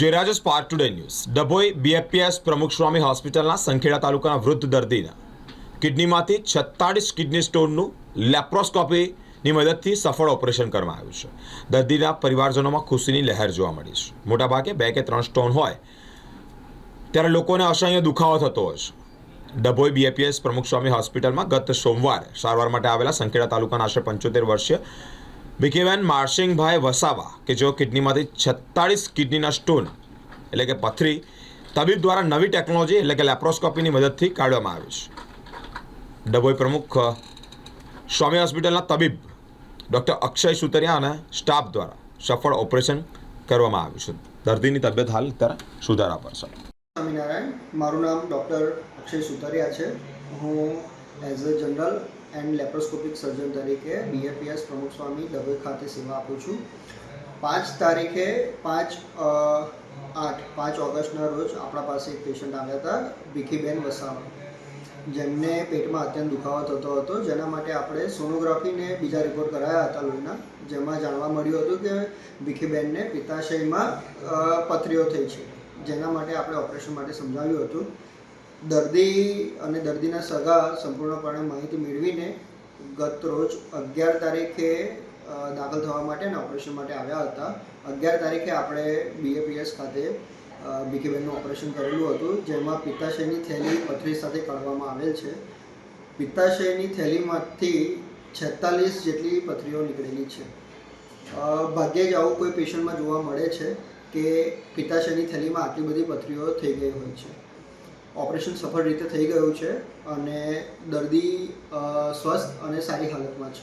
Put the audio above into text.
Jayraj spark today news. Dabhoi BFPS Pramukh Swami હોસ્પિટલના સંખેડા તાલુકાના વૃદ્ધ દર્દીના. કિડનીમાંથી છત્તાળીસ કિડની સ્ટોનનું લેપ્રોસ્કોપીની મદદથી સફળ ઓપરેશન કરવામાં આવ્યું છે. દર્દીના પરિવારજનોમાં ખુશીની લહેર જોવા મળી છે. મોટાભાગે બે કે ત્રણ સ્ટોન હોય, ત્યારે લોકોને અસહ્ય દુખાવો થતો હોય છે. ડભોઈ બીએપીએસ પ્રમુખ સ્વામી હોસ્પિટલમાં ગત સોમવારે સારવાર માટે આવેલા સંખેડા તાલુકાના આશરે પંચોતેર વર્ષીય ભીખીબેન મારસિંગભાઈ વસાવા, કે જેઓ કિડનીમાંથી છત્તાળીસ કિડનીના સ્ટોન, એટલે કે પથરી, તબીબ દ્વારા નવી ટેકનોલોજી, એટલે કે લેપ્રોસ્કોપીની મદદથી કાઢવામાં આવી છે. ડભોઈ પ્રમુખ, સ્વામી હોસ્પિટલના તબીબ, ડૉક્ટર અક્ષય સુતરિયા અને સ્ટાફ દ્વારા સફળ ઓપરેશન કરવામાં આવ્યું છે. દર્દીની તબિયત હાલ અત્યારે સુધારા પર સ્વામિનારાયણ, મારું નામ ડૉક્ટર અક્ષય સુતરિયા છે. હું as a general and laparoscopic surgeon તરીકે બીએપીએસ પ્રમુખ સ્વામી દવે ખાતે સેવા આપું છું. પાંચ તારીખે પાંચ આઠ, પાંચ ઓગસ્ટના રોજ આપણા પાસે એક પેશન્ટ આવ્યા હતા, ભીખીબેન વસાવા. જેમને પેટમાં અત્યંત દુખાવો થતો હતો. જેના માટે આપણે સોનોગ્રાફીને બીજા રિપોર્ટ કરાયા હતા લોહીના. જેમાં જાણવા મળ્યું હતું કે ભીખીબેનને પિત્તાશયમાં પથરીઓ થઈ છે. જેના માટે આપણે ઓપરેશન માટે સમજાવ્યું હતું. દર્દી અને દર્દીના સગા સંપૂર્ણપણે માહિતી મેળવીને ગત રોજ અગિયાર તારીખે દાખલ થવા માટે અને ઓપરેશન માટે આવ્યા હતા. અગિયાર તારીખે આપણે બીએપીએસ ખાતે ભીખીબેનનું ઓપરેશન કરેલું હતું, જેમાં પિત્તાશયની થેલી પથરી સાથે કાઢવામાં આવેલ છે. પિત્તાશયની થેલીમાંથી છેતાલીસ જેટલી પથરીઓ નીકળેલી છે. ભાગ્યે જ આવું કોઈ પેશન્ટમાં જોવા મળે છે કે પિત્તાશયની થેલીમાં આટલી બધી પથરીઓ થઈ ગઈ હોય છે. ઓપરેશન સફળ રીતે થઈ ગયું છે અને દર્દી સ્વસ્થ અને સારી હાલતમાં છે.